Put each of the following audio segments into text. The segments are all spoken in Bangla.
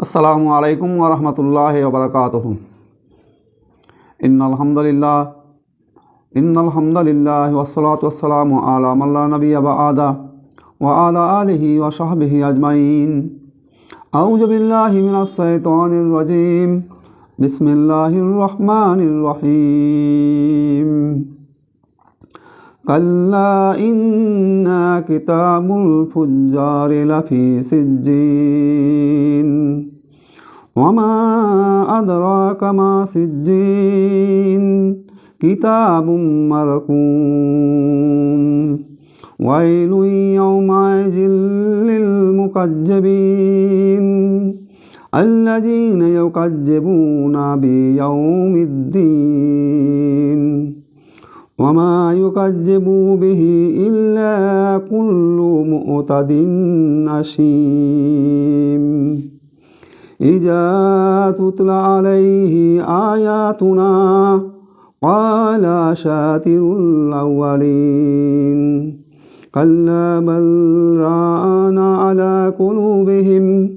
আসসালামু আলাইকুম ওরহমতুল্লাহ ওবরকাতহ ইন্নআলহামদুলিল্লাহ ইন্নআলহামদুলিল্লাহ ওসলাত ওসালাম আলা মাল্লা নবী আবা আদা ও আলা আলহি ও সাহবিহি আজমাইন আউজ বিল্লাহি মিনাশ শাইতানির রাজিম বিসমিল্লাহির রহমানির রহিম كلا إنا كتاب الفجار لفي سجين وما أدراك ما سجين كتاب مرقوم ويل يومئذ للمكذبين الذين يكذبون بيوم الدين وما يكذب به إلا كل مؤتد أشيم إذا تتلى عليه آياتنا قال شاتر الأولين. كلا بل ران على قلوبهم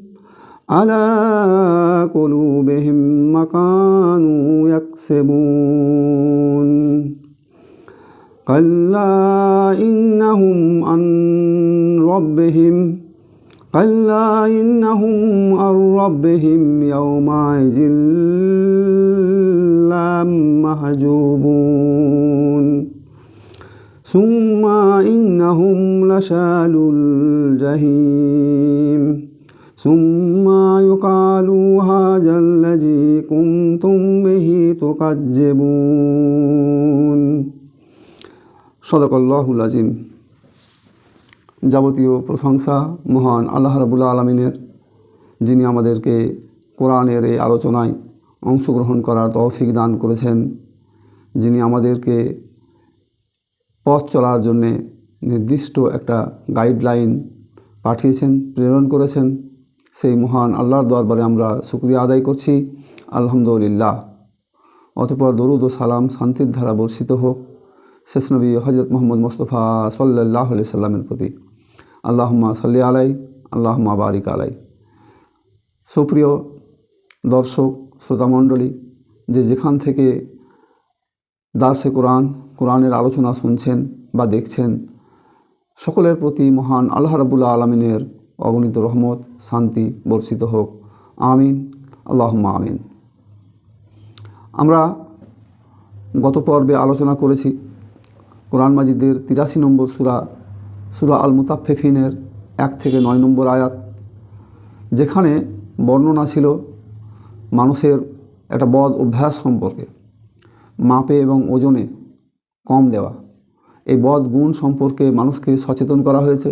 على قلوبهم ما كانوا يكسبون. كلا إنهم عن ربهم كلا إنهم عن ربهم يومئذ لا محجوبون ثم إنهم لشال الجحيم ثم يقال هذا الذي كنتم به تكذبون صدق الله العظيم যাবতীয় প্রশংসা মহান আল্লাহ রাবুল্লা আলমিনের, যিনি আমাদেরকে কোরআনের এই আলোচনায় অংশগ্রহণ করার তৌফিক দান করেছেন, যিনি আমাদেরকে পথ চলার জন্যে নির্দিষ্ট একটা গাইডলাইন পাঠিয়েছেন, প্রেরণ করেছেন। সেই মহান আল্লাহর দরবারে আমরা শুক্রিয়া আদায় করছি। আলহামদুলিল্লাহ। অতপর দরুদ ও সালাম শান্তির ধারা বর্ষিত হোক। শেষ নবী হজরত মোহাম্মদ মোস্তফা সাল্লাহ সাল্লামের প্রতি। আল্লাহম্মা সাল্লি আলাই আল্লাহম্মা বারিক আলাই সুপ্রিয় দর্শক শ্রোতামণ্ডলী যে যেখান থেকে দার্সে কোরআন, কোরআনের আলোচনা শুনছেন বা দেখছেন, সকলের প্রতি মহান আল্লাহ রাবুল্লাহ আলমিনের অগণিত রহমত, শান্তি বর্ষিত হোক। আমিন, আল্লাহম্মা আমিন। আমরা গত পর্বে আলোচনা করেছি কোরআন মাজিদের তিরাশি নম্বর সুরা সুরা আল মুতাফেফিনের এক থেকে নয় নম্বর আয়াত, যেখানে বর্ণনা ছিল মানুষের একটা বদ অভ্যাস সম্পর্কে, মাপে এবং ওজনে কম দেওয়া। এই বদ গুণ সম্পর্কে মানুষকে সচেতন করা হয়েছে।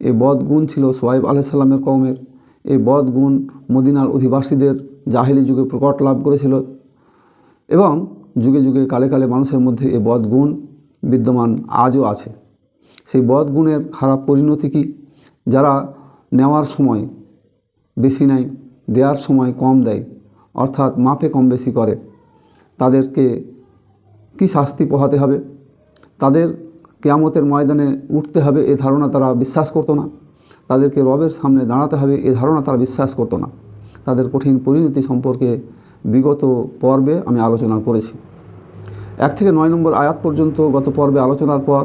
এই বদ গুণ ছিল সোয়াইব আলাইসাল্লামের কমের এই বদ গুণ মদিনার অধিবাসীদের জাহেলি যুগে প্রকট লাভ করেছিল এবং যুগে যুগে কালে কালে মানুষের মধ্যে এই বদ গুণ বিদ্যমান আজও আছে। সেই বদ গুণের খারাপ পরিণতি কি? যারা নেওয়ার সময় বেশি নেয়, দেওয়ার সময় কম দেয়, অর্থাৎ মাপে কম বেশি করে, তাদেরকে কি শাস্তি পোহাতে হবে? তাদের কেয়ামতের ময়দানে উঠতে হবে এ ধারণা তারা বিশ্বাস করতো না। তাদেরকে রবের সামনে দাঁড়াতে হবে এ ধারণা তারা বিশ্বাস করতো না। তাদের কঠিন পরিণতি সম্পর্কে বিগত পর্বে আমি আলোচনা করেছি। এক থেকে নয় নম্বর আয়াত পর্যন্ত গত পর্বে আলোচনার পর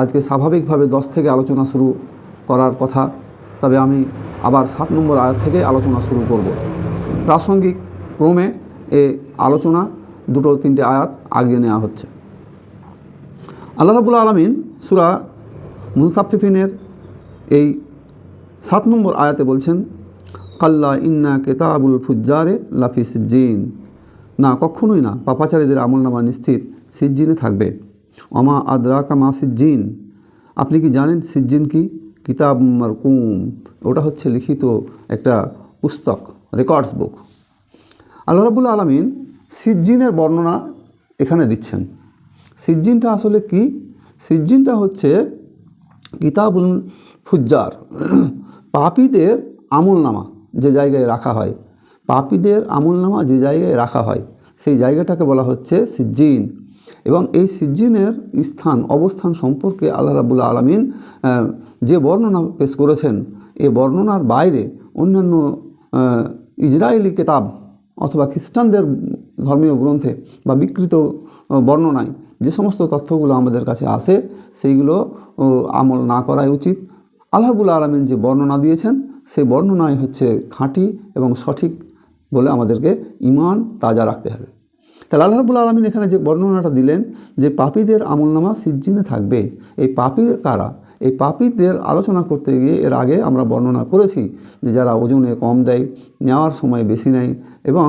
আজকে স্বাভাবিকভাবে দশ থেকে আলোচনা শুরু করার কথা, তবে আমি আবার সাত নম্বর আয়াত থেকে আলোচনা শুরু করব। প্রাসঙ্গিক ক্রমে এ আলোচনা দুটো তিনটে আয়াত আগিয়ে নেওয়া হচ্ছে। আল্লাহ রাবুল আলমিন সুরা মুসাফিফিনের এই সাত নম্বর আয়াতে বলছেন, কাল্লা ইন্না কেতাবুল ফুজ্জারে লাফিস জিন না, কখনোই না, পাপাচারীদের আমলনামা নিশ্চিত সিজ্জিনে থাকবে। অমা আদ্রাকা মা সিজ্জিন। আপনি কি জানেন সিজ্জিন কি? কিতাব মারকুম। ওটা হচ্ছে লিখিত একটা পুস্তক রেকর্ডস বুক আল্লাহ রাবুল আলমিন সিজ্জিনের বর্ণনা এখানে দিচ্ছেন। সিজ্জিনটা আসলে কি? সিজ্জিনটা হচ্ছে কিতাবুল ফুজ্জার। পাপীদের আমলনামা যে জায়গায় রাখা হয়। পাপীদের আমলনামা যে জায়গায় রাখা হয়, সেই জায়গাটাকে বলা হচ্ছে সিজ্জিন। এবং এই সিজ্জিনের স্থান, অবস্থান সম্পর্কে আল্লাহ রাবুল্লাহ আলমিন যে বর্ণনা পেশ করেছেন, এ বর্ণনার বাইরে অন্যান্য ইসরায়েলি কেতাব অথবা খ্রিস্টানদের ধর্মীয় গ্রন্থে বা বিকৃত বর্ণনায় যে সমস্ত তথ্যগুলো আমাদের কাছে আসে সেইগুলো আমল না করাই উচিত। আল্লাহবুল আলমিন যে বর্ণনা দিয়েছেন, সেই বর্ণনাই হচ্ছে খাঁটি এবং সঠিক বলে আমাদেরকে ইমান তাজা রাখতে হবে। তাহলে আল্লাহ রাবুল আলমিন এখানে যে বর্ণনাটা দিলেন যে পাপীদের আমলনামা সিজ্জিনে থাকবে। এই পাপীর কারা? এই পাপীদের আলোচনা করতে গিয়ে এর আগে আমরা বর্ণনা করেছি যে যারা ওজনে কম দেয়, নেওয়ার সময় বেশি নেয় এবং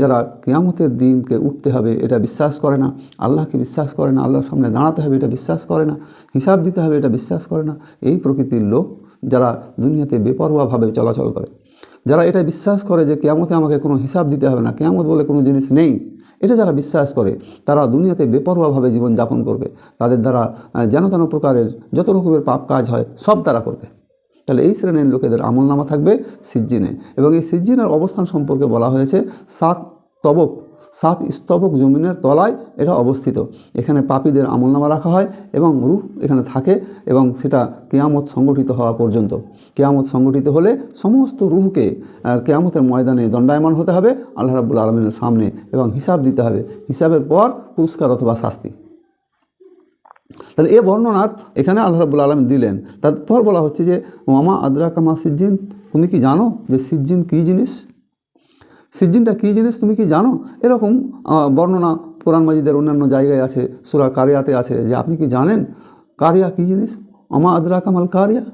যারা কেয়ামতের দিনকে উঠতে হবে এটা বিশ্বাস করে না, আল্লাহকে বিশ্বাস করে না, আল্লাহর সামনে দাঁড়াতে হবে এটা বিশ্বাস করে না, হিসাব দিতে হবে এটা বিশ্বাস করে না, এই প্রকৃতির লোক যারা দুনিয়াতে বেপরোয়াভাবে চলাচল করে। যারা এটা বিশ্বাস করে যে কেয়ামতে আমাকে কোনো হিসাব দিতে হবে না, কেয়ামত বলে কোনো জিনিস নেই। এটা যারা বিশ্বাস করে, তারা দুনিয়াতে বেপরোয়াভাবে জীবনযাপন করবে। তাদের দ্বারা যেন তেন প্রকারের যত রকমের পাপ কাজ হয়, সব তারা করবে। তাহলে এই শ্রেণির লোকেদের আমলনামা থাকবে সিজ্জিনে। এবং এই সিজ্জিনের অবস্থান সম্পর্কে বলা হয়েছে, সাত তবক সাত স্তবক জমিনের তলায় এটা অবস্থিত। এখানে পাপীদের আমলনামা রাখা হয় এবং রুহ এখানে থাকে এবং সেটা কেয়ামত সংগঠিত হওয়া পর্যন্ত। কেয়ামত সংগঠিত হলে সমস্ত রুহকে কেয়ামতের ময়দানে দণ্ডায়মান হতে হবে আল্লাহ রাবুল আলমিনের সামনে এবং হিসাব দিতে হবে। হিসাবের পর পুরস্কার অথবা শাস্তি। তাহলে এ বর্ণনার এখানে আল্লাহ রাবুল আলম দিলেন। তারপর বলা হচ্ছে যে মামা আদ্রা কামা সিজ্জিন? তুমি কি জানো যে সিজ্জিন কী জিনিস? সিজ্জিনটা কী জিনিস তুমি কি জানো? এরকম বর্ণনা কোরআন মাজিদের অন্যান্য জায়গায় আছে, সুরা কারিয়াতে আছে, যে আপনি কি জানেন কারিয়া কী জিনিস? আমা আদ্রা কামাল কারিয়া।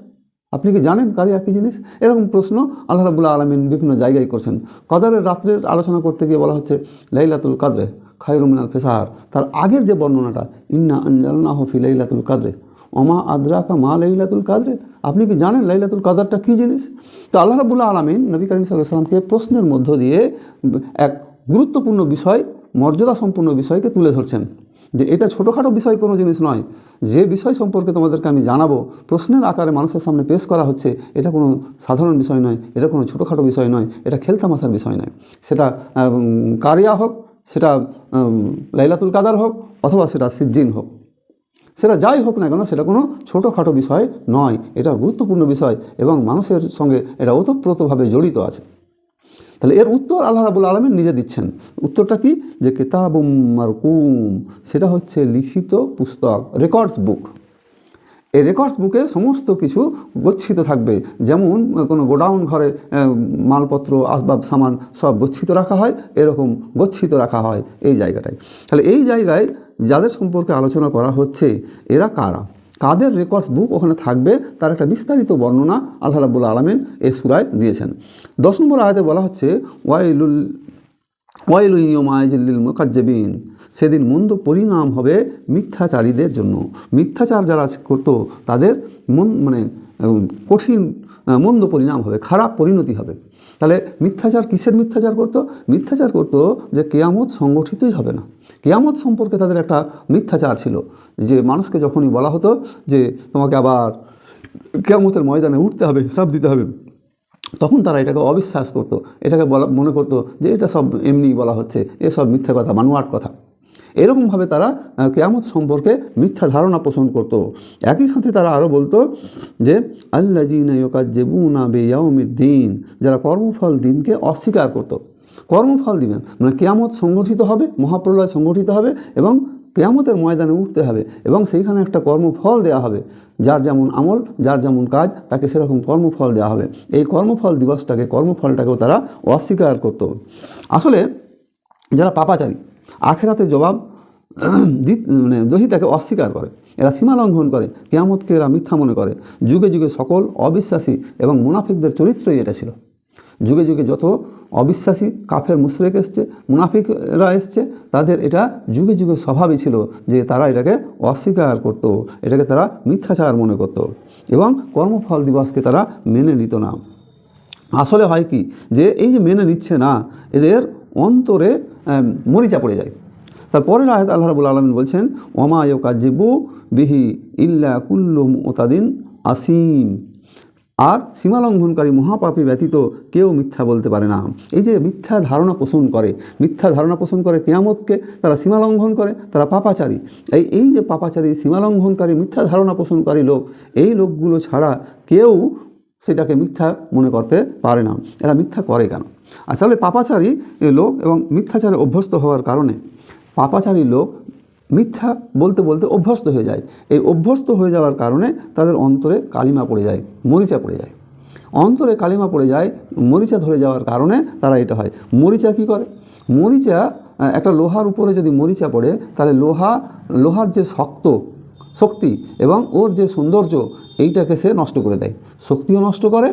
আপনি কি জানেন কারিয়া কী জিনিস? এরকম প্রশ্ন আল্লাহ রাবুল্লাহ আলমিন বিভিন্ন জায়গায় করছেন। কদরের রাত্রের আলোচনা করতে গিয়ে বলা হচ্ছে, লাইলাতুল কাদরে খায়রুমিনাল ফেসাহার তার আগের যে বর্ণনাটা, ইন্না আঞ্জালনা হফি লাইলাতুল কাদরে অমা আদ্রাকা মা লাইলাতুল কাদরে আপনি কি জানেন লাইলাতুল কাদারটা কী জিনিস? তো আল্লাহ রাবুল্লাহ আলমিন নবী করিম সাল্লামকে প্রশ্নের মধ্য দিয়ে এক গুরুত্বপূর্ণ বিষয়, মর্যাদা সম্পূর্ণ বিষয়কে তুলে ধরছেন। যে এটা ছোটোখাটো বিষয় কোনো জিনিস নয়। যে বিষয় সম্পর্কে তোমাদেরকে আমি জানাব, প্রশ্নের আকারে মানুষের সামনে পেশ করা হচ্ছে, এটা কোনো সাধারণ বিষয় নয়, এটা কোনো ছোটোখাটো বিষয় নয়, এটা খেলতামাশার বিষয় নয়। সেটা কারিয়া হোক, সেটা লাইলাতুল কাদার হোক, অথবা সেটা সিজ্জিন হোক। সেটা যাই হোক না কেন, সেটা কোনো ছোটোখাটো বিষয় নয়। এটা গুরুত্বপূর্ণ বিষয় এবং মানুষের সঙ্গে এটা ওতপ্রোতভাবে জড়িত আছে। তাহলে এর উত্তর আল্লাহ রাবুল আলমিন নিজে দিচ্ছেন। উত্তরটা কি? যে কেতাবুম মারকুম, সেটা হচ্ছে লিখিত পুস্তক রেকর্ডস বুক এই রেকর্ডস বুকে সমস্ত কিছু গচ্ছিত থাকবে। যেমন কোনো গোডাউন ঘরে মালপত্র, আসবাব, সামান সব গচ্ছিত রাখা হয়, এরকম গচ্ছিত রাখা হয় এই জায়গাটায়। তাহলে এই জায়গায় যাদের সম্পর্কে আলোচনা করা হচ্ছে, এরা কারা? কাদের রেকর্ডস বুক ওখানে থাকবে? তার একটা বিস্তারিত বর্ণনা আল্লাহ রাবুল আলমিন এই সুরায় দিয়েছেন। দশ নম্বর আয়তে বলা হচ্ছে, ওয়াইলুল ওয়াইলুইয়মায়জিল্লিল মোকাজ্জেবিন সেদিন মন্দ পরিণাম হবে মিথ্যাচারীদের জন্য। মিথ্যাচার যারা করতো, তাদের মন মানে কঠিন মন্দ পরিণাম হবে, খারাপ পরিণতি হবে। তাহলে মিথ্যাচার কিসের মিথ্যাচার করতো? মিথ্যাচার করতো যে কেয়ামত সংগঠিতই হবে না। কেয়ামত সম্পর্কে তাদের একটা মিথ্যাচার ছিল। যে মানুষকে যখনই বলা হতো যে তোমাকে আবার কেয়ামতের ময়দানে উঠতে হবে, হিসাব দিতে হবে, তখন তারা এটাকে অবিশ্বাস করতো। এটাকে বলা, মনে করতো যে এটা সব এমনি বলা হচ্ছে এসব মিথ্যা কথা, বানোয়াট কথা। এরকমভাবে তারা কেয়ামত সম্পর্কে মিথ্যা ধারণা পোষণ করত। একই সাথে তারা আরও বলতো যে আল্লা জিনা বেয়াউমির দিন যারা কর্মফল দিনকে অস্বীকার করত। কর্মফল দিবেন। মানে কেয়ামত সংগঠিত হবে, মহাপ্রলয় সংগঠিত হবে এবং কেয়ামতের ময়দানে উঠতে হবে এবং সেইখানে একটা কর্মফল দেওয়া হবে। যার যেমন আমল, যার যেমন কাজ, তাকে সেরকম কর্মফল দেওয়া হবে। এই কর্মফল দিবসটাকে, কর্মফলটাকেও তারা অস্বীকার করত। আসলে যারা পাপাচারী আখেরাতে জবাব মানে দহিতাকে অস্বীকার করে। এরা সীমা লঙ্ঘন করে, কেয়ামতকে এরা মিথ্যা মনে করে। যুগে যুগে সকল অবিশ্বাসী এবং মুনাফিকদের চরিত্রই এটা ছিল। যুগে যুগে যত অবিশ্বাসী কাফের, মুশরেক এসছে, মুনাফিকরা এসছে, তাদের এটা যুগে যুগে স্বভাবই ছিল যে তারা এটাকে অস্বীকার করত, এটাকে তারা মিথ্যাচার মনে করত এবং কর্মফল দিবসকে তারা মেনে নিত না। আসলে হয় কি যে এই যে মেনে নিচ্ছে না, এদের অন্তরে মরিচা পড়ে যায়। তারপরের আয়াত আল্লাহ রাবুল আলমিন বলছেন ওমায় কাজিবু বিহি ইল্লা কুল্লুম ওতাদিন আসিম। আর সীমালঙ্ঘনকারী মহাপাপী ব্যতীত কেউ মিথ্যা বলতে পারে না। এই যে মিথ্যা ধারণা পোষণ করে, মিথ্যা ধারণা পোষণ করে কেয়ামতকে তারা সীমালঙ্ঘন করে, তারা পাপাচারী। এই এই যে পাপাচারী, সীমালঙ্ঘনকারী, মিথ্যা ধারণা পোষণকারী লোক, এই লোকগুলো ছাড়া কেউ সেটাকে মিথ্যা মনে করতে পারে না। এরা মিথ্যা করে কেন? আসলে পাপাচারী এ লোক এবং মিথ্যাচারে অভ্যস্ত হওয়ার কারণে পাপাচারী লোক মিথ্যা বলতে বলতে অভ্যস্ত হয়ে যায়। এই অভ্যস্ত হয়ে যাওয়ার কারণে তাদের অন্তরে কালিমা পড়ে যায়, মরিচা পড়ে যায়। অন্তরে কালিমা পড়ে যায়, মরিচা ধরে যাওয়ার কারণে তারা এটা হয়। মরিচা কি করে? মরিচা একটা লোহার উপরে যদি মরিচা পড়ে, তাহলে লোহা, লোহার যে শক্ত, শক্তি এবং ওর যে সৌন্দর্য এইটাকে সে নষ্ট করে দেয়। শক্তিও নষ্ট করে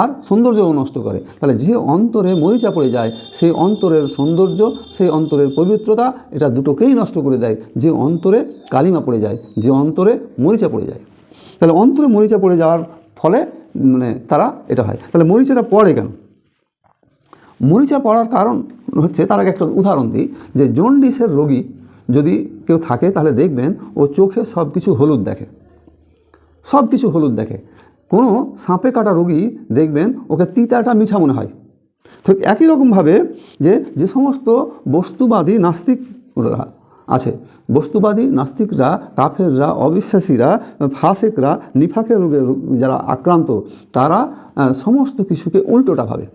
আর সৌন্দর্যও নষ্ট করে। তাহলে যে অন্তরে মরিচা পড়ে যায় সেই অন্তরের সৌন্দর্য সেই অন্তরের পবিত্রতা, এটা দুটোকেই নষ্ট করে দেয়। যে অন্তরে কালিমা পড়ে যায়, যে অন্তরে মরিচা পড়ে যায়। তাহলে অন্তরে মরিচা পড়ে যাওয়ার ফলে মানে তারা এটা হয়। তাহলে মরিচাটা পড়ে কেন? মরিচা পড়ার কারণ হচ্ছে, তার আগে একটা উদাহরণ দিই, যে জন্ডিসের রোগী যদি কেউ থাকে, তাহলে দেখবেন ও চোখে সব কিছু হলুদ দেখে। সব কিছু হলুদ দেখে। কোনো সাপে কাটা রোগী দেখবেন ওকে তিতাটা মিঠা মনে হয়। ঠিক একই রকমভাবে যে যে সমস্ত বস্তুবাদী নাস্তিকরা আছে, বস্তুবাদী নাস্তিকরা, কাফেররা, অবিশ্বাসীরা, ফাসেকরা, নিফাকের রোগে যারা আক্রান্ত, তারা সমস্ত কিছুকে উল্টোটা ভাবে।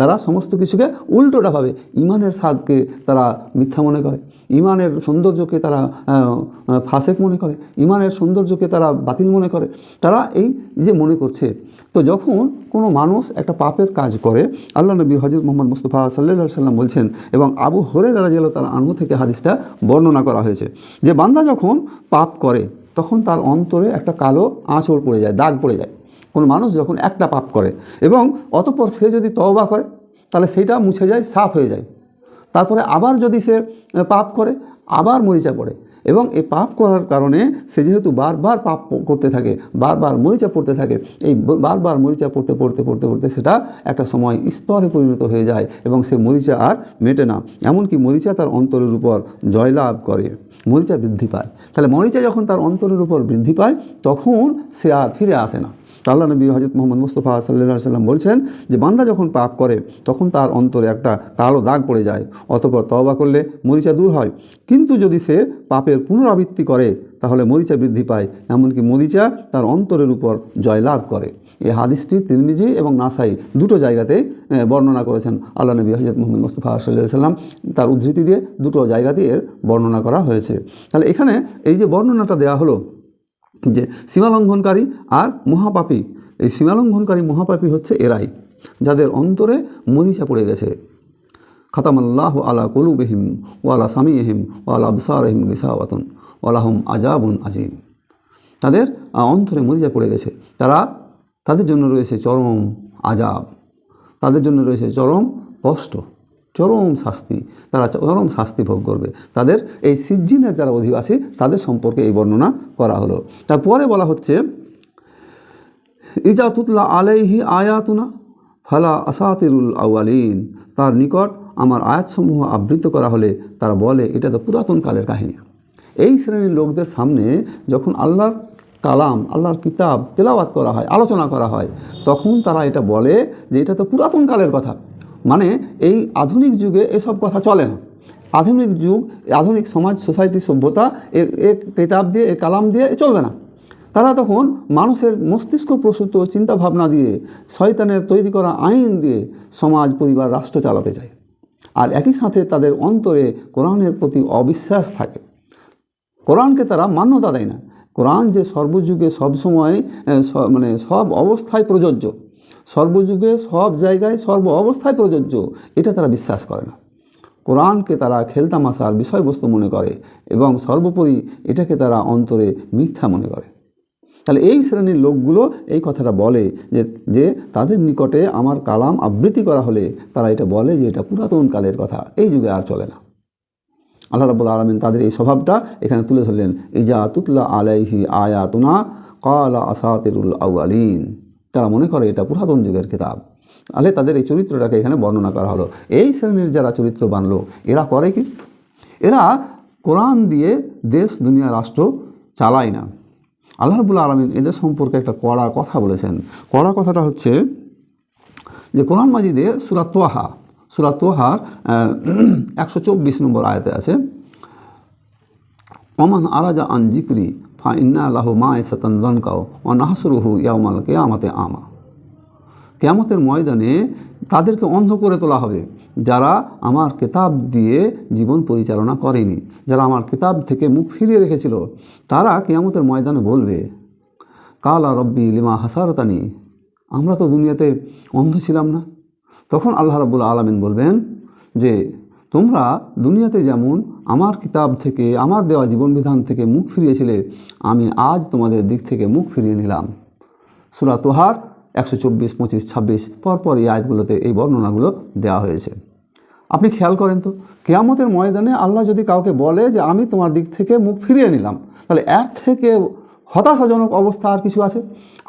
তারা সমস্ত কিছুকে উল্টোটা ভাবে। ইমানের স্বাদকে তারা মিথ্যা মনে করে। ইমানের সৌন্দর্যকে তারা আহ, মনে করে। ইমানের সৌন্দর্যকে তারা বাতিল মনে করে। তারা এই যে মনে করছে তো যখন কোনো মানুষ একটা পাপের কাজ করে আল্লাহ নবী হজরত মোহাম্মদ মুস্তফা সাল্লা সাল্লাম বলছেন এবং আবু হরে রাজিয়াল তার আনহু থেকে হাদিসটা বর্ণনা করা হয়েছে যে বান্দা যখন পাপ করে তখন তার অন্তরে একটা কালো আঁচড় পড়ে যায় দাগ পড়ে যায়। কোনো মানুষ যখন একটা পাপ করে এবং অতঃপর সে যদি তওবা করে, তাহলে সেইটা মুছে যায়, সাফ হয়ে যায়। তারপরে আবার যদি সে পাপ করে, আবার মরিচা পড়ে। এবং এই পাপ করার কারণে সে যেহেতু বারবার পাপ করতে থাকে, বারবার মরিচা পড়তে থাকে, এই বারবার মরিচা পড়তে পড়তে পড়তে পড়তে সেটা একটা সময় স্তরে পরিণত হয়ে যায় এবং সে মরিচা আর মেটে না। এমনকি মরিচা তার অন্তরের উপর জয়লাভ করে, মরিচা বৃদ্ধি পায়। তাহলে মরিচা যখন তার অন্তরের উপর বৃদ্ধি পায়, তখন সে আর ফিরে আসে না। আল্লাহ নবী হজরত মোহাম্মদ মুস্তফা সাল্লাহ সাল্লাম বলছেন যে বান্দা যখন পাপ করে, তখন তার অন্তরে একটা কালো দাগ পড়ে যায়, অতপর তওবা করলে মরিচা দূর হয়। কিন্তু যদি সে পাপের পুনরাবৃত্তি করে, তাহলে মরিচা বৃদ্ধি পায়, এমনকি মরিচা তার অন্তরের উপর জয়লাভ করে। এই হাদিসটি তিরমিজি এবং নাসাই দুটো জায়গাতে বর্ণনা করেছেন। আল্লাহ নবী হজরত মোহাম্মদ মুস্তফা সাল্লাম তার উদ্ধৃতি দিয়ে দুটো জায়গাতে এর বর্ণনা করা হয়েছে। তাহলে এখানে এই যে বর্ণনাটা দেওয়া হলো যে সীমালঙ্ঘনকারী আর মহাপাপী। এই সীমালঙ্ঘনকারী মহাপাপী হচ্ছে এরাই, যাদের অন্তরে মরিচা পড়ে গেছে। খাতামাল্লাহ আলা কলুবহিম ওয়ালা সামিহিম ওয়ালা আবসারহিম গিসাওয়াতুন ওয়ালাহম আজাবুন আজিম তাদের অন্তরে মরিচা পড়ে গেছে। তারা তাদের জন্য রয়েছে চরম আজাব তাদের জন্য রয়েছে চরম কষ্ট। চরম শাস্তি, তারা চরম শাস্তি ভোগ করবে। তাদের এই সিজ্জিনের যারা অধিবাসী, তাদের সম্পর্কে এই বর্ণনা করা হলো। তারপরে বলা হচ্ছে, ইজা তুতলা আলাইহি আয়াতুনা ফালা আসাতিরুল আউয়ালিন তার নিকট আমার আয়াতসমূহ আবৃত করা হলে তারা বলে, এটা তো পুরাতন কালের কাহিনী। এই শ্রেণির লোকদের সামনে যখন আল্লাহর কালাম, আল্লাহর কিতাব তেলাওয়াত করা হয়, আলোচনা করা হয়, তখন তারা এটা বলে যে, এটা তো পুরাতন কালের কথা। মানে এই আধুনিক যুগে এসব কথা চলে না। আধুনিক যুগ, আধুনিক সমাজ সোসাইটি সভ্যতা, এ কিতাব দিয়ে, এ কালাম দিয়ে চলবে না। তারা তখন মানুষের মস্তিষ্ক প্রসূত চিন্তাভাবনা দিয়ে, শয়তানের তৈরি করা আইন দিয়ে সমাজ, পরিবার, রাষ্ট্র চালাতে চায়। আর একই সাথে তাদের অন্তরে কোরআনের প্রতি অবিশ্বাস থাকে। কোরআনকে তারা মান্যতা দেয় না। কোরআন যে সর্বযুগে সবসময় মানে সব অবস্থায় প্রযোজ্য। সর্বযুগে সব জায়গায় সর্ব অবস্থায় প্রযোজ্য। এটা তারা বিশ্বাস করে না। কোরআনকে তারা খেলতামাশার বিষয়বস্তু মনে করে এবং সর্বোপরি এটাকে তারা অন্তরে মিথ্যা মনে করে। তাহলে এই শ্রেণির লোকগুলো এই কথাটা বলে যে যে তাদের নিকটে আমার কালাম আবৃত্তি করা হলে তারা এটা বলে যে, এটা পুরাতন কালের কথা। এই যুগে আর চলে না। আল্লাহ রাবুল আলমিন তাদের এই স্বভাবটা এখানে তুলে ধরলেন। ইজা তুতলা আলাইহি আয়াতুনা কালা আসাতিরুল আউয়ালিন। তারা মনে করে এটা পুরাতন যুগের কিতাব। তাহলে তাদের এই চরিত্রটাকে এখানে বর্ণনা করা হলো। এই শ্রেণির যারা চরিত্র বানলো, এরা করে কি? এরা কোরআন দিয়ে দেশ, দুনিয়া, রাষ্ট্র চালায় না। আল্লাহ আলমিন এদের সম্পর্কে একটা কড়া কথা বলেছেন। কড়া কথাটা হচ্ছে যে কোরআন মাজিদে সুরা তোহা, সুরা তোহার একশো চব্বিশ নম্বর আয়তে আছে অমান আরাজা আন জিক্রি ফা ইন্না আল্লাহ মা এসাতান দনকাও ও নাহসুরুহু ইয়াউমাল কেয়ামাতে আমা। কেয়ামতের ময়দানে তাদেরকে অন্ধ করে তোলা হবে যারা আমার কেতাব দিয়ে জীবন পরিচালনা করেনি, যারা আমার কিতাব থেকে মুখ ফিরিয়ে রেখেছিল। তারা কেয়ামতের ময়দানে বলবে, কালা রব্বি লিমা হাসারতানি। আমরা তো দুনিয়াতে অন্ধ ছিলাম না। তখন আল্লাহ রাবুল আলমিন বলবেন যে তোমরা দুনিয়াতে যেমন আমার কিতাব থেকে, আমার দেওয়া জীবন বিধান থেকে মুখ ফিরিয়েছিলে, আমি আজ তোমাদের দিক থেকে মুখ ফিরিয়ে নিলাম। সুরা তোহার একশো চব্বিশ, পঁচিশ, ছাব্বিশ, পরপর এই আয়াতগুলোতে এই বর্ণনাগুলো দেওয়া হয়েছে। আপনি খেয়াল করেন তো, কেয়ামতের ময়দানে আল্লাহ যদি কাউকে বলে যে আমি তোমার দিক থেকে মুখ ফিরিয়ে নিলাম, তাহলে এর থেকে হতাশাজনক অবস্থা আর কিছু আছে?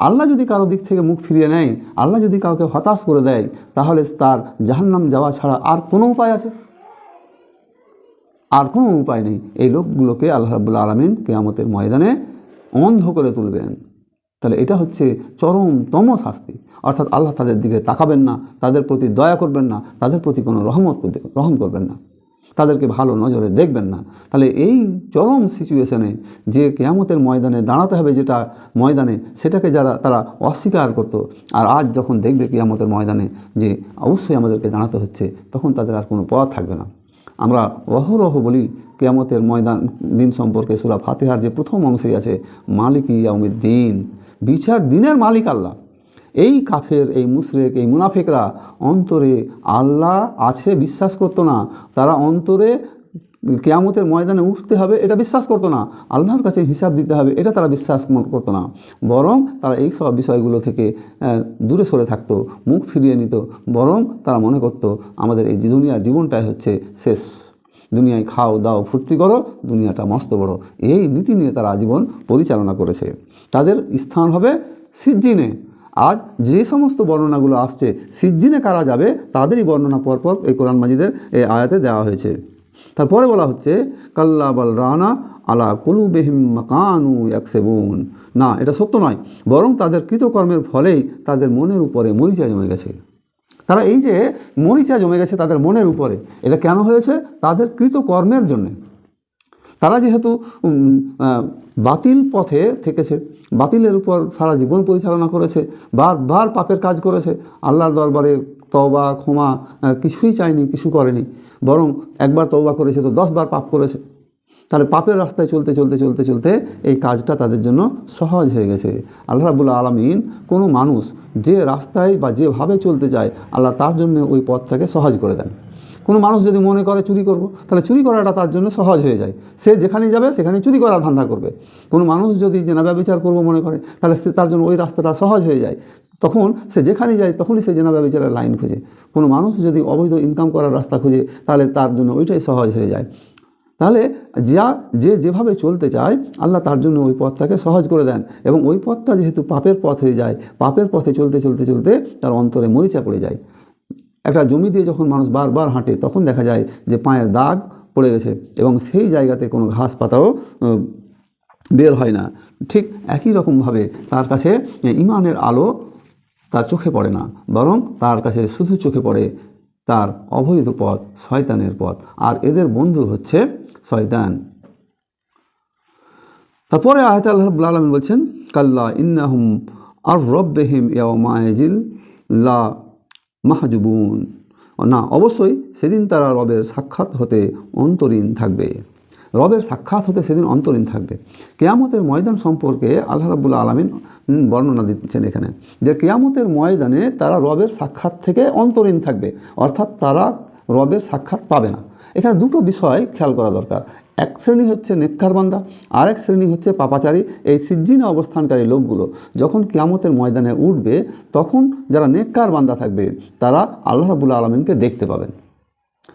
আল্লাহ যদি কারও দিক থেকে মুখ ফিরিয়ে নেয়, আল্লাহ যদি কাউকে হতাশ করে দেয়, তাহলে তার জাহান্নাম যাওয়া ছাড়া আর কোনো উপায় আছে? আর কোনো উপায় নেই। এই লোকগুলোকে আল্লাহ রাবুল্লা আলমিন কেয়ামতের ময়দানে অন্ধ করে তুলবেন। তাহলে এটা হচ্ছে চরমতম শাস্তি। অর্থাৎ আল্লাহ তাদের দিকে তাকাবেন না, তাদের প্রতি দয়া করবেন না, তাদের প্রতি কোনো রহমত রহম করবেন না, তাদেরকে ভালো নজরে দেখবেন না। তাহলে এই চরম সিচুয়েশনে যে কেয়ামতের ময়দানে দাঁড়াতে হবে যেটা ময়দানে, সেটাকে যারা, তারা অস্বীকার করতো। আর আজ যখন দেখবে কেয়ামতের ময়দানে যে অবশ্যই আমাদেরকে দাঁড়াতে হচ্ছে, তখন তাদের আর কোনো পথ থাকবে না। আমরা অহরহ বলি কেয়ামতের ময়দান দিন সম্পর্কে সুরা ফাতেহার যে প্রথম অংশে আছে, মালিক ইয়াউমের দিন বিচার দিনের মালিক আল্লাহ। এই কাফের, এই মুশরেক, এই মুনাফেকরা অন্তরে আল্লাহ আছে, বিশ্বাস করতো না। তারা অন্তরে কেয়ামতের ময়দানে উঠতে হবে, এটা বিশ্বাস করতো না। আল্লাহর কাছে হিসাব দিতে হবে, এটা তারা বিশ্বাস করতো না। বরং তারা এই সব বিষয়গুলো থেকে দূরে সরে থাকতো, মুখ ফিরিয়ে নিত। বরং তারা মনে করতো, আমাদের এই দুনিয়ার জীবনটাই হচ্ছে শেষ। দুনিয়ায় খাও, দাও, ফুর্তি করো, দুনিয়াটা মস্ত বড়। এই নীতি নিয়ে তারা জীবন পরিচালনা করেছে। তাদের স্থান হবে সিজ্জিনে। আজ যে সমস্ত বর্ণনাগুলো আসছে, সিজ্জিনে কারা যাবে, তাদেরই বর্ণনা পরপর এই কোরআন মাজিদের, এই আয়াতে দেওয়া হয়েছে। তারপরে বলা হচ্ছে কাল্লা বাল রানা আলা কুলু বেহিম মাকানু একসেবুন না, এটা সত্য নয়, বরং তাদের কৃতকর্মের ফলেই তাদের মনের উপরে মরিচা জমে গেছে। তারা এই যে মরিচা জমে গেছে তাদের মনের উপরে, এটা কেন হয়েছে? তাদের কৃতকর্মের জন্যে। তারা যেহেতু বাতিল পথে থেকেছে, বাতিলের উপর সারা জীবন পরিচালনা করেছে, বারবার পাপের কাজ করেছে, আল্লাহর দরবারে তবা ক্ষমা কিছুই চায়নি, কিছু করেনি। বরং একবার তৌবা করেছে তো দশবার পাপ করেছে। তাহলে পাপের রাস্তায় চলতে চলতে চলতে চলতে এই কাজটা তাদের জন্য সহজ হয়ে গেছে। আল্লাহ রাবুল্লাহ আলমিন কোনো মানুষ যে রাস্তায় বা যেভাবে চলতে চায়, আল্লাহ তার জন্য ওই পথটাকে সহজ করে দেন। কোনো মানুষ যদি মনে করে চুরি করব, তাহলে চুরি করাটা তার জন্য সহজ হয়ে যায়। সে যেখানে যাবে সেখানে চুরি করার ধান্দা করবে। কোনো মানুষ যদি জেনাবা বিচার করব মনে করে, তাহলে সে তার জন্য ওই রাস্তাটা সহজ হয়ে যায়। তখন সে যেখানে যায়, তখনই সে জেনাবা বিচারের লাইন খুঁজে। কোনো মানুষ যদি অবৈধ ইনকাম করার রাস্তা খুঁজে, তাহলে তার জন্য ওইটাই সহজ হয়ে যায়। তাহলে যা, যে যেভাবে চলতে চায়, আল্লাহ তার জন্য ওই পথটাকে সহজ করে দেন এবং ওই পথটা যেহেতু পাপের পথ হয়ে যায়, পাপের পথে চলতে চলতে চলতে তার অন্তরে মরিচা পড়ে যায়। একটা জমি দিয়ে যখন মানুষ বারবার হাঁটে, তখন দেখা যায় যে পায়ের দাগ পড়ে গেছে এবং সেই জায়গাতে কোনো ঘাস পাতাও বের হয় না। ঠিক একই রকমভাবে তার কাছে ইমানের আলো তার চোখে পড়ে না, বরং তার কাছে শুধু চোখে পড়ে তার অবৈধ পথ, শয়তানের পথ। আর এদের বন্ধু হচ্ছে শয়তান। তারপরে আয়ত আল্লাহ রাব্বুল আলমিন বলছেন, কাল্লা ইন্নাহুম আর রব্বেহিম ইয়ামায়জিল লা মাহজুবুন। না, অবশ্যই সেদিন তারা রবের সাক্ষাৎ হতে অন্তরীণ থাকবে। রবের সাক্ষাৎ হতে সেদিন অন্তরীণ থাকবে। কেয়ামতের ময়দান সম্পর্কে আল্লাহ রাবুল্লা আলমিন বর্ণনা দিচ্ছেন এখানে যে কেয়ামতের ময়দানে তারা রবের সাক্ষাৎ থেকে অন্তরীণ থাকবে, অর্থাৎ তারা রবের সাক্ষাৎ পাবে না। এখানে দুটো বিষয় খেয়াল করা দরকার। এক শ্রেণি হচ্ছে নেককার বান্দা আর এক শ্রেণি হচ্ছে পাপাচারী, এই সিজ্জিনে অবস্থানকারী লোকগুলো যখন কিয়ামতের ময়দানে উঠবে, তখন যারা নেককার বান্দা থাকবে, তারা আল্লাহ রাবুল্লা আলমিনকে দেখতে পাবেন।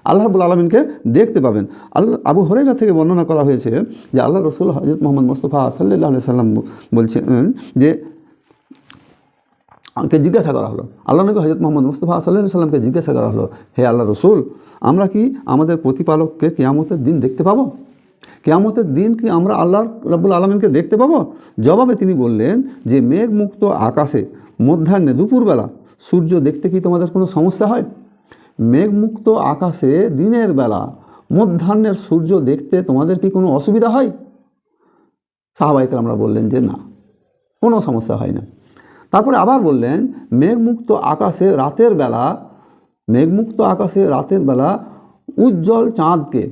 আল্লাহ রাবুল আলমিনকে দেখতে পাবেন। আল্লাহ, আবু হরেরা থেকে বর্ণনা করা হয়েছে যে আল্লাহ রসুল হজরত মোহাম্মদ মোস্তফা সাল্লাহ সাল্লাম বলছেন যে কে জিজ্ঞাসা করা হলো। আল্লাহ নবী হজরত মোহাম্মদ মুস্তফা সাল্লাহ সাল্লামকে জিজ্ঞাসা করা হলো, হে আল্লাহ রসুল, আমরা কি আমাদের প্রতিপালককে কেয়ামতের দিন দেখতে পাবো? কেয়ামতের দিন কি আমরা আল্লাহ রাবুল আলমিনকে দেখতে পাবো? জবাবে তিনি বললেন যে, মেঘমুক্ত আকাশে মধ্যাহ্নে দুপুরবেলা সূর্য দেখতে কি তোমাদের কোনো সমস্যা হয়? মেঘমুক্ত আকাশে দিনের বেলা মধ্যাহ্নের সূর্য দেখতে তোমাদের কি কোনো অসুবিধা হয়? সাহাবাইকার আমরা বললেন যে না, কোনো সমস্যা হয় না। তারপরে আবার বললেন, মেঘমুক্ত আকাশে রাতের বেলা, মেঘমুক্ত আকাশে রাতের বেলা উজ্জ্বল চাঁদকে,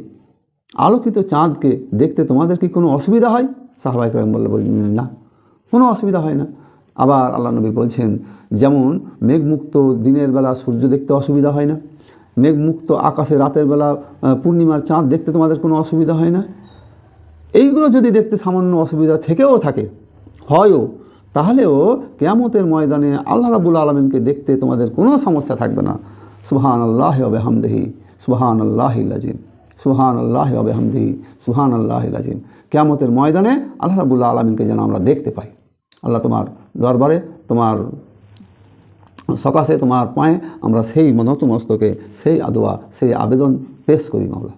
আলোকিত চাঁদকে দেখতে তোমাদের কি কোনো অসুবিধা হয়? সাহবাই করেন বললে বললেন, না, কোনো অসুবিধা হয় না। আবার আল্লাহ নবী বলছেন, যেমন মেঘমুক্ত দিনের বেলা সূর্য দেখতে অসুবিধা হয় না। মেঘমুক্ত আকাশে রাতের বেলা পূর্ণিমার চাঁদ দেখতে তোমাদের কোনো অসুবিধা হয় না? এইগুলো যদি দেখতে সামান্য অসুবিধা থেকেও থাকে, হয়ও, তাহলেও কেয়ামতের ময়দানে আল্লাহ রাবুল আলমিনকে দেখতে তোমাদের কোনো সমস্যা থাকবে না। সুহান আল্লাহ হামদেহি সুহান আল্লাহ আজিম সুহান আল্লাহ হামদেহি সুহান আল্লাহ আজিম কেয়ামতের ময়দানে আল্লাহ রাবুল্লাহ আলমিনকে যেন আমরা দেখতে পাই। আল্লাহ তোমার দরবারে, তোমার সকাশে তোমার পায়ে আমরা সেই মনতমস্তকে, সেই আদোয়া, সেই আবেদন পেশ করি মাওলা।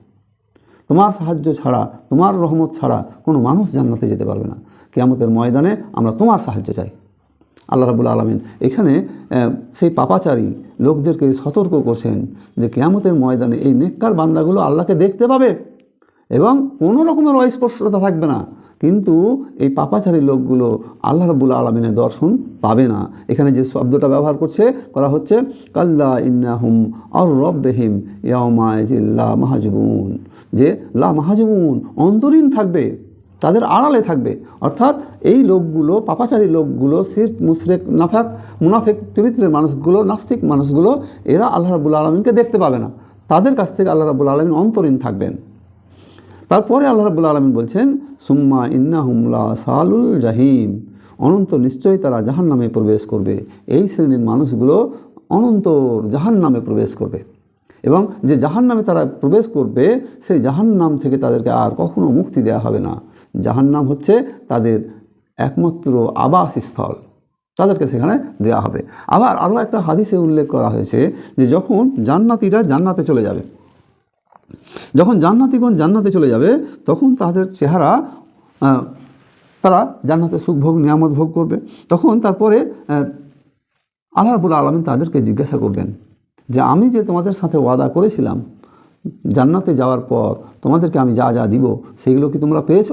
তোমার সাহায্য ছাড়া, তোমার রহমত ছাড়া কোনো মানুষ জান্নাতে যেতে পারবে না। কেয়ামতের ময়দানে আমরা তোমার সাহায্য চাই। আল্লাহ রাবুল আলমিন এখানে সেই পাপাচারী লোকদেরকে সতর্ক করছেন যে কেয়ামতের ময়দানে এই নেককার বান্দাগুলো আল্লাহকে দেখতে পাবে এবং কোনো রকমের অস্পষ্টতা থাকবে না। কিন্তু এই পাপাচারী লোকগুলো আল্লাহ রাবুল আলমিনের দর্শন পাবে না। এখানে যে শব্দটা ব্যবহার করছে, করা হচ্ছে, কাল্লা ইন্নাহুম আর রব্বেহিম ইয়ামাইজিল্লা মাহাজুবুন। যে লা মাহাজুবুন, অন্তরীণ থাকবে, তাদের আড়ালে থাকবে। অর্থাৎ এই লোকগুলো, পাপাচারী লোকগুলো সির মুশরেক, নাফাক, মুনাফেক, চরিত্রের মানুষগুলো, নাস্তিক মানুষগুলো, এরা আল্লাহ রাবুল আলমিনকে দেখতে পাবে না। তাদের কাছ থেকে আল্লাহ রাবুল আলমিন অন্তরীণ থাকবেন। তারপরে আল্লাহ রাবুল আলমিন বলছেন, সুম্মা ইন্না হুমলা সালুল জাহিম। অনন্ত নিশ্চয়ই তারা জাহান নামে প্রবেশ করবে। এই শ্রেণির মানুষগুলো অনন্তর জাহান নামে প্রবেশ করবে। এবং যে জাহান নামে তারা প্রবেশ করবে, সেই জাহান নাম থেকে তাদেরকে আর কখনো মুক্তি দেওয়া হবে না। জাহান নাম হচ্ছে তাদের একমাত্র আবাসস্থল তাদেরকে সেখানে দেওয়া হবে। আবার আরও একটা হাদিসে উল্লেখ করা হয়েছে যে যখন জান্নাতিরা জান্নাতে চলে যাবে যখন জান্নাতিগণ জান্নাতে চলে যাবে, তখন তাদের চেহারা তারা জান্নাতে সুখ ভোগ, নিয়ামত ভোগ করবে। তখন তারপরে আল্লাহ রাবুল আলমিন তাদেরকে জিজ্ঞাসা করবেন যে, আমি যে তোমাদের সাথে ওয়াদা করেছিলাম, জান্নাতে যাওয়ার পর তোমাদেরকে আমি যা যা দিব, সেগুলো কি তোমরা পেয়েছ?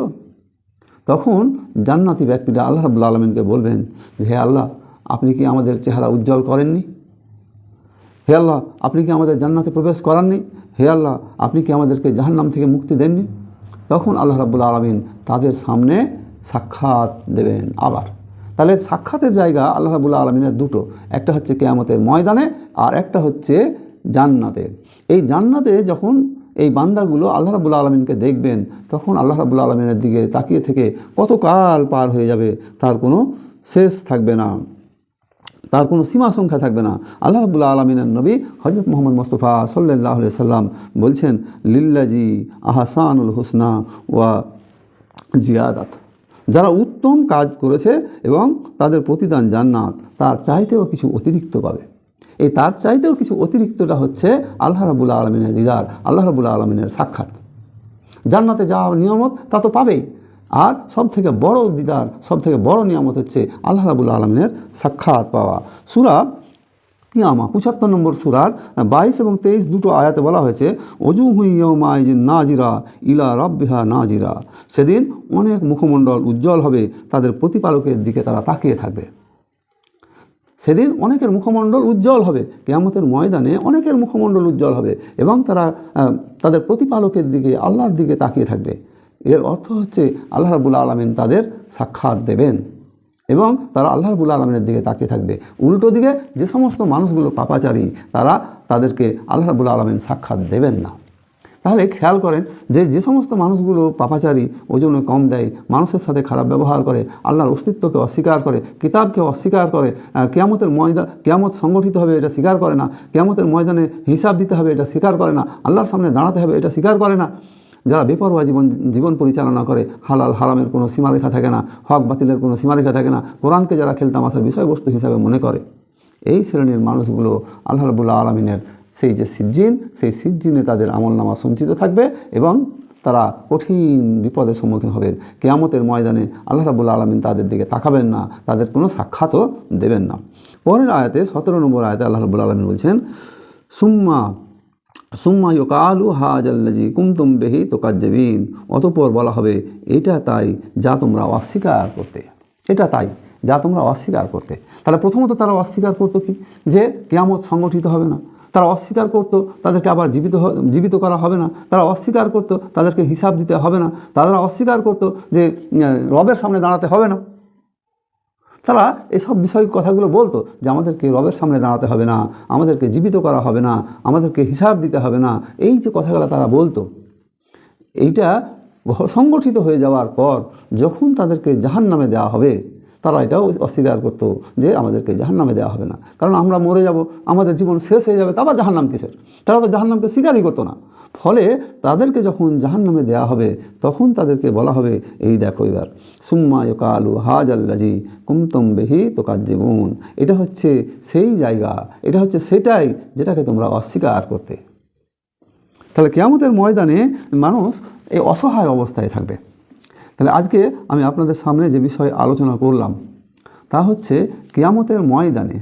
তখন জান্নাতি ব্যক্তিরা আল্লাহ রাবুল আলমিনকে বলবেন যে, হে আল্লাহ, আপনি কি আমাদের চেহারা উজ্জ্বল করেননি? হে আল্লাহ, আপনি কি আমাদের জান্নাতে প্রবেশ করাননি? হে আল্লাহ, আপনি কি আমাদেরকে জাহান্নাম থেকে মুক্তি দেননি? তখন আল্লাহ রাবুল আলমিন তাদের সামনে সাক্ষাৎ দেবেন আবার। তাহলে সাক্ষাতের জায়গা আল্লাহ রাবুল আলমিনের দুটো, একটা হচ্ছে কেয়ামতের ময়দানে আর একটা হচ্ছে জান্নাতে। এই জান্নাতে যখন এই বান্দাগুলো আল্লাহ রাবুল আলমিনকে দেখবেন, তখন আল্লাহ রাবুল আলমিনের দিকে তাকিয়ে থেকে কতকাল পার হয়ে যাবে তার কোনো শেষ থাকবে না। তার কোনো সীমা সংখ্যা থাকবে না। আল্লাহ রাবুল্লাহ আলমিনের নবী হজরত মোহাম্মদ মোস্তফা সাল্লাহ সাল্লাম বলছেন, লিল্লাজি আহাসানুল হুসনা ওয়া জিয়াদাত। যারা উত্তম কাজ করেছে এবং তাদের প্রতিদান জান্নাত, তার চাইতেও কিছু অতিরিক্ত পাবে। এই তার চাইতেও কিছু অতিরিক্তটা হচ্ছে আল্লাহ রাবুল্লাহ আলমিনের দিদার, আল্লাহ রাবুল্লাহ আলমিনের সাক্ষাৎ। জান্নাতে যা নিয়ামত তা তো পাবেই। আর সব থেকে বড় দিদার সব থেকে বড় নিয়ামত হচ্ছে আল্লাহ রাবুল আলমিনের সাক্ষাৎ পাওয়া। সুরা কিয়ামা পঁচাত্তর নম্বর সুরার বাইশ এবং তেইশ দুটো আয়াতে বলা হয়েছে অজু হুইয়মাইজ নাজিরা ইলা রব্বিহা নাজিরা। সেদিন অনেক মুখমণ্ডল উজ্জ্বল হবে, তাদের প্রতিপালকের দিকে তারা তাকিয়ে থাকবে। সেদিন অনেকের মুখমণ্ডল উজ্জ্বল হবে, কেয়ামতের ময়দানে অনেকের মুখমণ্ডল উজ্জ্বল হবে এবং তারা তাদের প্রতিপালকের দিকে, আল্লাহর দিকে তাকিয়ে থাকবে। এর অর্থ হচ্ছে আল্লাহ রাবুল আলমিন তাদের সাক্ষাৎ দেবেন এবং তারা আল্লাহ রাবুল আলমিনের দিকে তাকিয়ে থাকবে। উল্টো দিকে যে সমস্ত মানুষগুলো পাপাচারী, তারা তাদেরকে আল্লাহ রাবুল আলমিন সাক্ষাৎ দেবেন না। তাহলে খেয়াল করেন যে যে সমস্ত মানুষগুলো পাপাচারী ওজনে কম দেয়, মানুষের সাথে খারাপ ব্যবহার করে, আল্লাহর অস্তিত্বকে অস্বীকার করে, কিতাবকে অস্বীকার করে কেয়ামতের ময়দা, কেয়ামত সংগঠিত হবে এটা স্বীকার করে না, কেয়ামতের ময়দানে হিসাব দিতে হবে এটা স্বীকার করে না, আল্লাহর সামনে দাঁড়াতে হবে এটা স্বীকার করে না। যারা বেপরোয়া জীবন জীবন পরিচালনা করে, হালাল, হারামের কোনো সীমারেখা থাকে না, হক, বাতিলের কোনো সীমারেখা থাকে না, কোরআনকে যারা খেলতামাশার বিষয়বস্তু হিসাবে মনে করে, এই শ্রেণির মানুষগুলো আল্লাহ রবুল্লাহ আলমিনের সেই যে সিজ্জিন, সেই সিজ্জিনে তাদের আমলনামা সঞ্চিত থাকবে এবং তারা কঠিন বিপদের সম্মুখীন হবেন। কেয়ামতের ময়দানে আল্লাহ রাবুল আলমিন তাদের দিকে তাকাবেন না, তাদের কোনো সাক্ষাৎও দেবেন না। পরের আয়াতে, সতেরো নম্বর আয়াতে আল্লাহ রাবুল আলমিন বলছেন, সুম্মা সুম্মা ইউকালু হাজাল্লাজি কুমতুম বেহি তোকাজ্জেবিন। অতপর বলা হবে, এটা তাই যা তোমরা অস্বীকার করতে। এটা তাই যা তোমরা অস্বীকার করতে। তাহলে প্রথমত তারা অস্বীকার করতো কি? যে কেয়ামত সংগঠিত হবে না। তারা অস্বীকার করতো, তাদেরকে আবার জীবিত জীবিত করা হবে না। তারা অস্বীকার করতো, তাদেরকে হিসাব দিতে হবে না। তারা অস্বীকার করতো যে রবের সামনে দাঁড়াতে হবে না। তারা এসব বিষয় কথাগুলো বলতো যে আমাদেরকে রবের সামনে দাঁড়াতে হবে না, আমাদেরকে জীবিত করা হবে না, আমাদেরকে হিসাব দিতে হবে না, এই যে কথাগুলো তারা বলতো, এইটা সংগঠিত হয়ে যাওয়ার পর যখন তাদেরকে জাহান নামে দেওয়া হবে, তারা এটাও অস্বীকার করতো যে আমাদেরকে জাহান নামে দেওয়া হবে না। কারণ আমরা মরে যাব, আমাদের জীবন শেষ হয়ে যাবে তা আবার জাহান নাম কিসের? তারা তো জাহান নামকে স্বীকারই করতো না। ফলে তাদেরকে যখন জাহান নামে দেওয়া হবে, তখন তাদেরকে বলা হবে, এই দেখো এবার, সুম্মা ইকালু হাজ আল্লাজি কুমতম বেহি তোকাজ্জীবন। এটা হচ্ছে সেই জায়গা, এটা হচ্ছে সেটাই যেটাকে তোমরা অস্বীকার করতে। তাহলে কেয়ামতের ময়দানে মানুষ এই অসহায় অবস্থায় থাকবে। তাহলে আজকে আমি আপনাদের সামনে যে বিষয়ে আলোচনা করলাম, তা হচ্ছে কেয়ামতের ময়দানে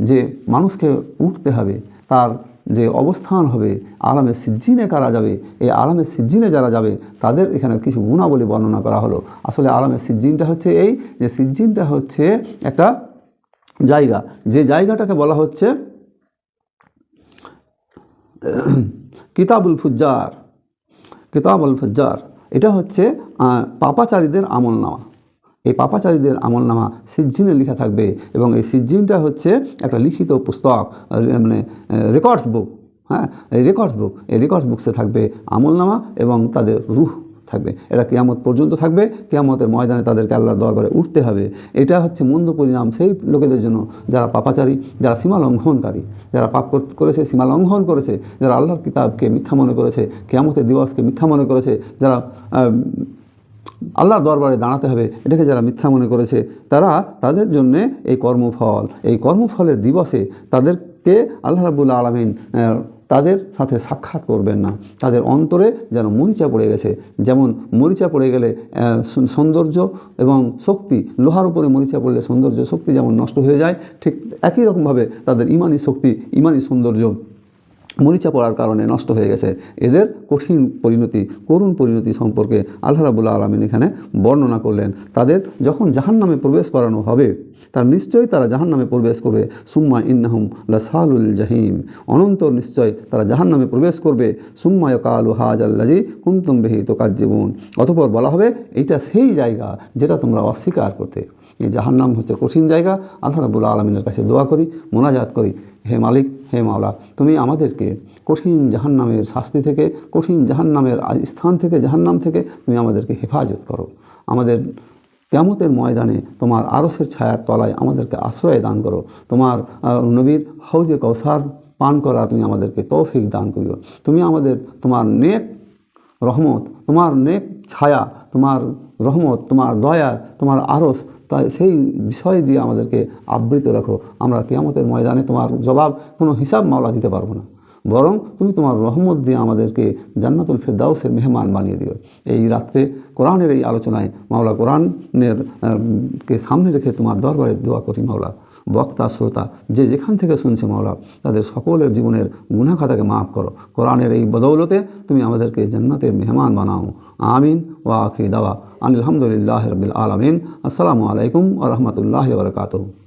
যে মানুষকে উঠতে হবে, তার যে অবস্থান হবে আরামে সিজ্জিনে কারা যাবে, এই আরামে সিজ্জিনে যারা যাবে, তাদের এখানে কিছু গুণাবলী বর্ণনা করা হলো। আসলে আরামে সিজ্জিনটা হচ্ছে এই যে সিজ্জিনটা হচ্ছে একটা জায়গা। যে জায়গাটাকে বলা হচ্ছে কিতাবুল ফুজ্জার কিতাবুল ফুজ্জার। এটা হচ্ছে পাপাচারীদের আমল আমলনামা। এই পাপাচারীদের আমলনামা সিজ্জিনে লেখা থাকবে এবং এই সিজ্জিনটা হচ্ছে একটা লিখিত পুস্তক মানে রেকর্ডস বুক হ্যাঁ? এই রেকর্ডস বুক এই রেকর্ডস বুকসে থাকবে আমলনামা এবং তাদের রুহ থাকবে। এটা কেয়ামত পর্যন্ত থাকবে। কেয়ামতের ময়দানে তাদেরকে আল্লাহর দরবারে উঠতে হবে। এটা হচ্ছে মন্দ পরিণাম সেই লোকেদের জন্য যারা পাপাচারী, যারা সীমা লঙ্ঘনকারী, যারা পাপ করেছে, সীমা লঙ্ঘন করেছে, যারা আল্লাহর কিতাবকে মিথ্যা মনে করেছে, কেয়ামতের দিবসকে মিথ্যা মনে করেছে, যারা আল্লাহর দরবারে দাঁড়াতে হবে। এটাকে যারা মিথ্যা মনে করেছে, তারা তাদের জন্যে এই কর্মফল, এই কর্মফলের দিবসে তাদেরকে আল্লাহ রাবুল আলমিন তাদের সাথে সাক্ষাৎ করবেন না। তাদের অন্তরে যেন মরিচা পড়ে গেছে। যেমন মরিচা পড়ে গেলে সৌন্দর্য এবং শক্তি, লোহার উপরে মরিচা পড়লে সৌন্দর্য, শক্তি যেমন নষ্ট হয়ে যায়, ঠিক একই রকমভাবে তাদের ইমানি শক্তি, ইমানি সৌন্দর্য মরিচা পড়ার কারণে নষ্ট হয়ে গেছে। এদের কঠিন পরিণতি, করুণ পরিণতি সম্পর্কে আল্লাহ রাবুল্লাহ আলমিন এখানে বর্ণনা করলেন। তাদের যখন জাহান নামে প্রবেশ করানো হবে, তার নিশ্চয়ই তারা জাহান নামে প্রবেশ করবে। সুম্মা ইন্নাহুম লাসালুল জাহিম। অনন্তর নিশ্চয় তারা জাহান নামে প্রবেশ করবে। সুম্মা কালু হাজ আল্লাজি কুমতুম বেহি তো কাজ জীবন অতপর বলা হবে, এইটা সেই জায়গা যেটা তোমরা অস্বীকার করতে এই জাহান্নাম হচ্ছে কঠিন জায়গা। আল্লাহ রাবুল আলমিনের কাছে দোয়া করি, মোনাজাত করি। হে মালিক, হে মাওলা, তুমি আমাদেরকে কঠিন জাহান্নামের শাস্তি থেকে, কঠিন জাহান্নামের স্থান থেকে, জাহান্নাম থেকে তুমি আমাদেরকে হেফাজত করো। আমাদের কেমতের ময়দানে তোমার আরসের ছায়ার তলায় আমাদেরকে আশ্রয় দান করো। তোমার নবীর হৌজে কৌসার পান করা তুমি আমাদেরকে তৌফিক দান করিও। তুমি আমাদের তোমার নেক রহমত, তোমার নেক ছায়া, তোমার রহমত, তোমার দয়া, তোমার আরস তাই সেই বিষয় দিয়ে আমাদেরকে আবৃত রাখো। আমরা কেয়ামতের ময়দানে তোমার জবাব কোনো হিসাব মাওলা দিতে পারব না। বরং তুমি তোমার রহমত দিয়ে আমাদেরকে জান্নাতুল ফেরদাউসের মেহমান বানিয়ে দিও। এই রাত্রে কোরআনের এই আলোচনায় মাওলা কোরআনের কে সামনে রেখে তোমার দরবারে দোয়া করি মাওলা। বক্তা, শ্রোতা, যে যেখান থেকে শুনছে মাওলা, তাদের সকলের জীবনের গুনাখাতাকে মাফ করো। কোরআনের এই বদৌলতে তুমি আমাদেরকে জান্নাতের মেহমান বানাও। আমিন ওয়া আখি দাওয়া। আলহামদুলিল্লাহ রবিল আলমিন। আসসালামু আলাইকুম আ রহমতুল্লাহ বরকাতু